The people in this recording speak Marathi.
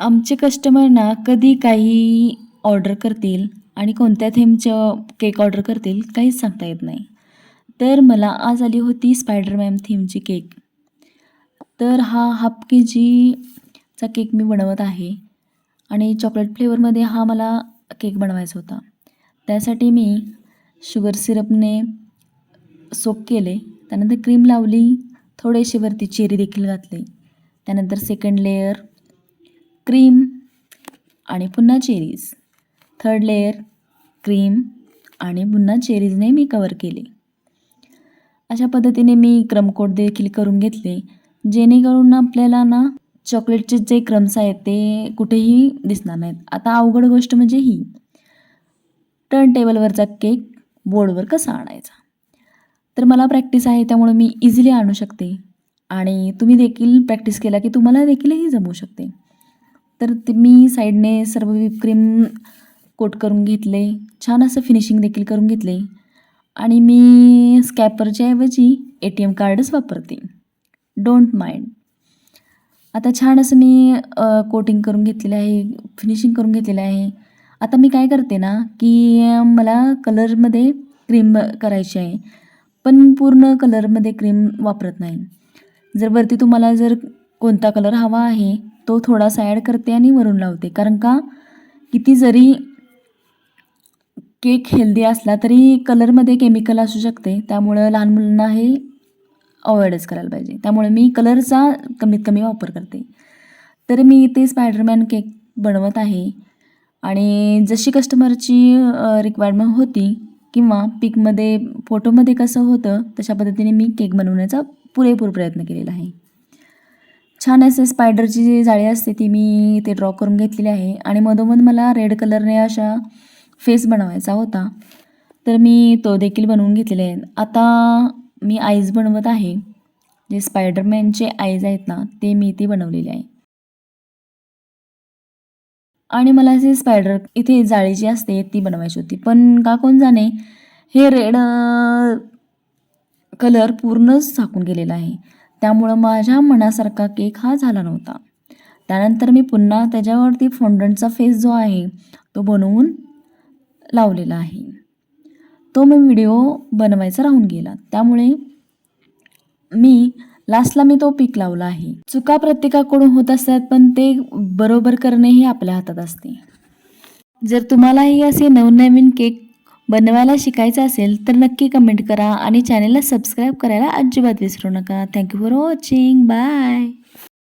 आमचे कस्टमर ना कधी काही ऑर्डर करतील आणि कोणत्या थीमचं केक ऑर्डर करतील काहीच सांगता येत नाही. तर मला आज आली होती स्पायडरमॅन थीमची केक तर हा हाफ के जीचा केक मी बनवत आहे आणि चॉकलेट फ्लेवरमध्ये हा मला केक बनवायचा होता. त्यासाठी मी शुगर सिरपने सोक केले त्यानंतर क्रीम लावली थोडेसे वरती चेरी देखील घातले त्यानंतर सेकंड लेयर क्रीम आणि पुन्हा चेरीज. थर्ड लेअर क्रीम आणि पुन्हा चेरीजने मी कवर केले. अशा पद्धतीने मी क्रमकोट देखील करून घेतले जेणेकरून आपल्याला ना चॉकलेटचे जे क्रम्स आहेत ते कुठेही दिसणार नाहीत. आता अवघड गोष्ट म्हणजे ही. टर्न टेबलवरचा केक बोर्डवर कसा आणायचा? तर मला प्रॅक्टिस आहे त्यामुळे मी इझिली आणू शकते. आणि तुम्ही देखील प्रॅक्टिस केला की तुम्हाला देखील ही जमू शकते. तर ते मी साईडने सर्व क्रीम कोट करून घेतले. छान असं फिनिशिंग देखील करून घेतले. आणि मी स्कॅपरच्या ऐवजी ए टी एम कार्डच वापरते. डोंट माइंड आता छान असं मी कोटिंग करून घेतलेलं आहे फिनिशिंग करून घेतलेलं आहे. आता मी काय करते ना की मला कलरमध्ये क्रीम करायची आहे. पण पूर्ण कलरमध्ये क्रीम वापरत नाही. जर वरती तुम्हाला जर कोणता कलर हवा आहे तो थोडासा ॲड करते आणि वरून लावते. कारण का? किती जरी केक हेल्दी असला तरी कलरमध्ये केमिकल असू शकते. त्यामुळं लहान मुलांना हे अवॉइडच करायला पाहिजे. त्यामुळे मी कलरचा कमीत कमी वापर करते. तर मी इथे स्पायडरमॅन केक बनवत आहे. आणि जशी कस्टमरची रिक्वायरमेंट होती किंवा पिकमध्ये फोटोमध्ये कसं होतं तशा पद्धतीने मी केक बनवण्याचा पुरेपूर प्रयत्न केलेला आहे. छान असे स्पायडरची जी जाळी असते ती मी ते ड्रॉ करून घेतलेली आहे. आणि मधोमध मला रेड कलरने अशा फेस बनवायचा होता. तर मी तो देखील बनवून घेतलेला आहे आता मी आईज बनवत आहे. जे स्पायडरमॅनचे आईज आहेत ना ते मी इथे बनवलेले आहे. आणि मला जे स्पायडर इथे जाळी जी असते ती बनवायची होती. पण का कोण जाणे हे रेड कलर पूर्णच झाकून गेलेला आहे. त्यामुळं माझ्या मनासारखा केक हा झाला नव्हता. त्यानंतर मी पुन्हा त्याच्यावरती फोंडणचा फेस जो आहे तो बनवून लावलेला आहे. तो मी व्हिडिओ बनवायचा राहून गेला. त्यामुळे मी लास्टला मी तो पीक लावला आहे. चुका प्रत्येकाकडून होत असतात पण ते बरोबर करणे हे आपल्या हातात असते. जर तुम्हालाही असे नवनवीन केक बनवायला शिकायचं असेल तर नक्की कमेंट करा आणि चॅनलला सबस्क्राईब करायला अजिबात विसरू नका. Thank you for watching bye